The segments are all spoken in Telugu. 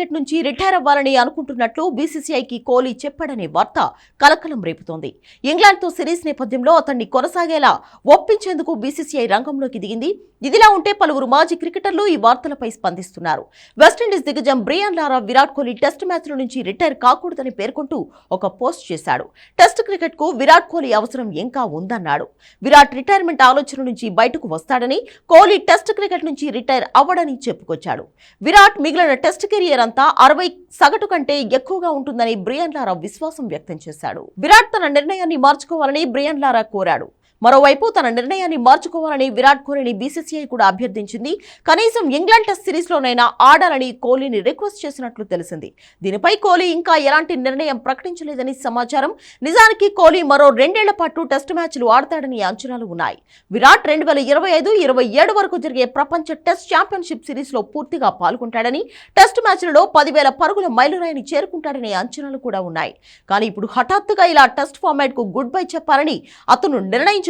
క్రికెట్ నుంచి రిటైర్ అవ్వాలని అనుకుంటున్నట్లు బీసీసీఐకి కోహ్లీ చెప్పాడనే వార్త కలకలం రేపుతోంది. ఇంగ్లాండ్తో సిరీస్ నేపథ్యంలో అతన్ని కొనసాగేలా ఒప్పించేందుకు బీసీసీఐ రంగంలోకి దిగింది. ఇదిలా ఉంటే పలువురు మాజీ క్రికెటర్లు ఈ వార్తలపై స్పందిస్తున్నారు. వెస్టిండీస్ దిగ్గజం Brian Lara Virat Kohli test మ్యాచ్ల నుంచి రిటైర్ కాకూడదని పేర్కొంటూ ఒక పోస్ట్ చేశాడు. టెస్ట్ క్రికెట్కు విరాట్ కోహ్లీ అవసరం ఇంకా ఉందన్నాడు. విరాట్ రిటైర్మెంట్ ఆలోచన నుంచి బయటకు వస్తాడని కోహ్లీ టెస్ట్ క్రికెట్ నుంచి రిటైర్ అవ్వడని చెప్పుకొచ్చాడు. విరాట్ మిగిలిన టెస్ట్ కెరియర్ అంతా అరవై సగటు కంటే ఎక్కువగా ఉంటుందని బ్రియాన్ లారా విశ్వాసం వ్యక్తం చేశాడు. విరాట్ తన నిర్ణయాన్ని మార్చుకోవాలని బ్రియాన్ లారా కోరాడు. మరోవైపు తన నిర్ణయాన్ని మార్చుకోవాలని విరాట్ కోహ్లీని బీసీసీఐ కూడా అభ్యర్థించింది. కనీసం ఇంగ్లాండ్ టెస్ట్ సిరీస్లోనైనా ఆడాలని కోహ్లీని రిక్వెస్ట్ చేసినట్లు తెలిసింది. దీనిపై కోహ్లీ ఇంకా ఎలాంటి నిర్ణయం ప్రకటించలేదని సమాచారం. నిజానికి కోహ్లీ మరో రెండేళ్ళ పాటు టెస్ట్ మ్యాచ్లు ఆడతాడని అంచనాలు ఉన్నాయి. విరాట్ రెండు వేల ఇరవై ఐదు ఇరవై ఏడు వరకు జరిగే ప్రపంచ టెస్ట్ ఛాంపియన్షిప్ సిరీస్లో పూర్తిగా పాల్గొంటాడని టెస్ట్ మ్యాచ్లలో పదివేల పరుగుల మైలురాయిని చేరుకుంటాడనే అంచనాలు కూడా ఉన్నాయి. కానీ ఇప్పుడు హఠాత్తుగా ఇలా టెస్ట్ ఫార్మాట్కు గుడ్ బై చెప్పాలని అతను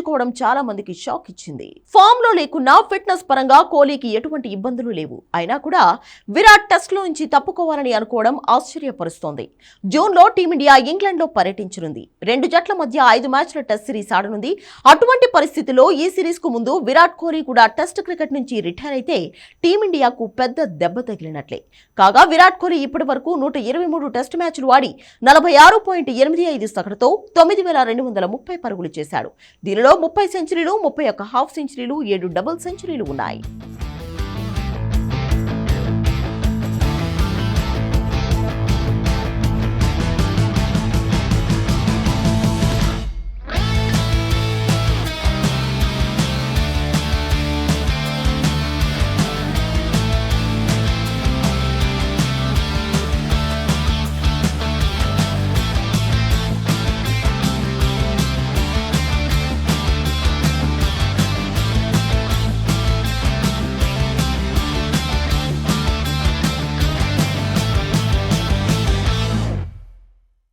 నిర్ణయించుకోవడం చాలా మందికి షాక్ ఇచ్చింది. ఫామ్లో లేకున్నా ఫిట్నెస్ పరంగా కోహ్లీకి ఎటువంటి ఇబ్బందులు లేవు. అయినా కూడా విరాట్ టెస్ట్లో నుంచి తప్పుకోవాలని అనుకోవడం ఆశ్చర్యపరుస్తోంది. జూన్లో టీమిండియా ఇంగ్లాండ్లో పర్యటించనుంది. రెండు జట్ల మధ్య ఐదు మ్యాచ్ల టెస్ట్ సిరీస్ ఆడనుంది. అటువంటి పరిస్థితిలో ఈ సిరీస్కు ముందు విరాట్ కోహ్లీ కూడా టెస్ట్ క్రికెట్ నుంచి రిటైర్ అయితే టీమిండియాకు పెద్ద దెబ్బ తగిలినట్లే. కాగా విరాట్ కోహ్లీ ఇప్పటి వరకు నూట ఇరవై మూడు టెస్ట్ మ్యాచ్లు ఆడి నలభై ఆరు పాయింట్ ఎనిమిది ఐదు సగటుతో తొమ్మిది వేల రెండు వందల ముప్పై పరుగులు చేశాడు. దీనిలో ముప్పై సెంచరీలు ముప్పై ఒక్క హాఫ్ సెంచరీలు ఏడు డబుల్ సెంచరీలు ఉన్నాయి.